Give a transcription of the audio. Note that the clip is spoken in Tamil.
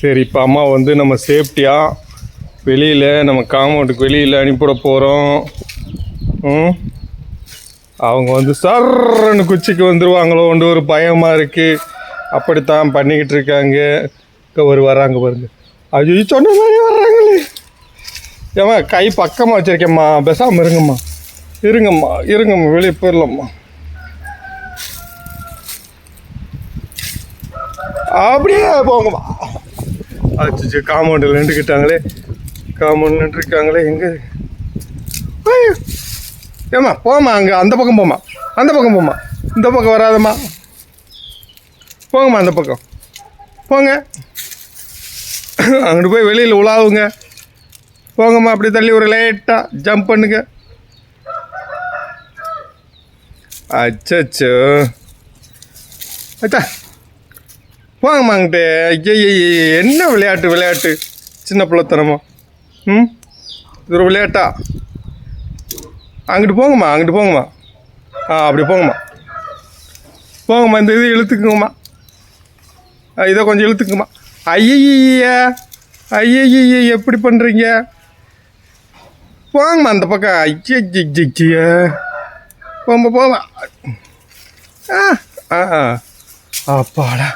சரி இப்போ அம்மா வந்து நம்ம சேஃப்டியாக வெளியில் நம்ம காம்பவுண்டுக்கு வெளியில் அனுப்பிவிட போகிறோம் ம்? அவங்க வந்து சர்ன்னு குச்சிக்கு வந்துருவாங்களோன்னு ஒரு பயமாக இருக்குது அப்படித்தான் பண்ணிக்கிட்டு இருக்காங்க. ஒரு வராங்க பாருங்க. ஐயோ சொன்ன மாதிரி வர்றாங்களே. ஏம்மா கை பக்கமாக வச்சுருக்கேம்மா. பேசாமல் இருங்கம்மா. இருங்கம்மா இருங்கம்மா வெளியே போயிடலாம்மா. அப்படியே போங்கம்மா. அச்சு காம்பவுண்டில் நின்றுக்கிட்டாங்களே. காம்பவுண்ட் நின்றுருக்காங்களே எங்கே? ஏம்மா போம்மா அங்கே. அந்த பக்கம் போம்மா. அந்த பக்கம் போம்மா. இந்த பக்கம் வராதம்மா. போங்கம்மா அந்த பக்கம். போங்க. அங்கிட்டு போய் வெளியில் உலாவுங்க. போங்கம்மா அப்படி தள்ளி ஒரு லேட்டாக ஜம்ப் பண்ணுங்க. அச்சோ அச்சா. போங்கம்மா அங்கிட்டு ஐய என்ன விளையாட்டு விளையாட்டு? சின்ன பிள்ளைத்தனமா. ம்? இது ஒரு விளையாட்டா? அங்கிட்டு போங்கம்மா அங்கிட்டு போங்கம்மா. ஆ அப்படி போங்கம்மா. போங்கம்மா இந்த இது இழுத்துக்குங்கம்மா. இதை கொஞ்சம் இழுத்துக்குங்கம்மா. ஐயய்ய ஐயய்ய எப்படி பண்ணுறீங்க போங்கம்மா அந்த பக்கம். ஐய போங்க போங்க ஆ ஆ ஆ. அப்பாடா.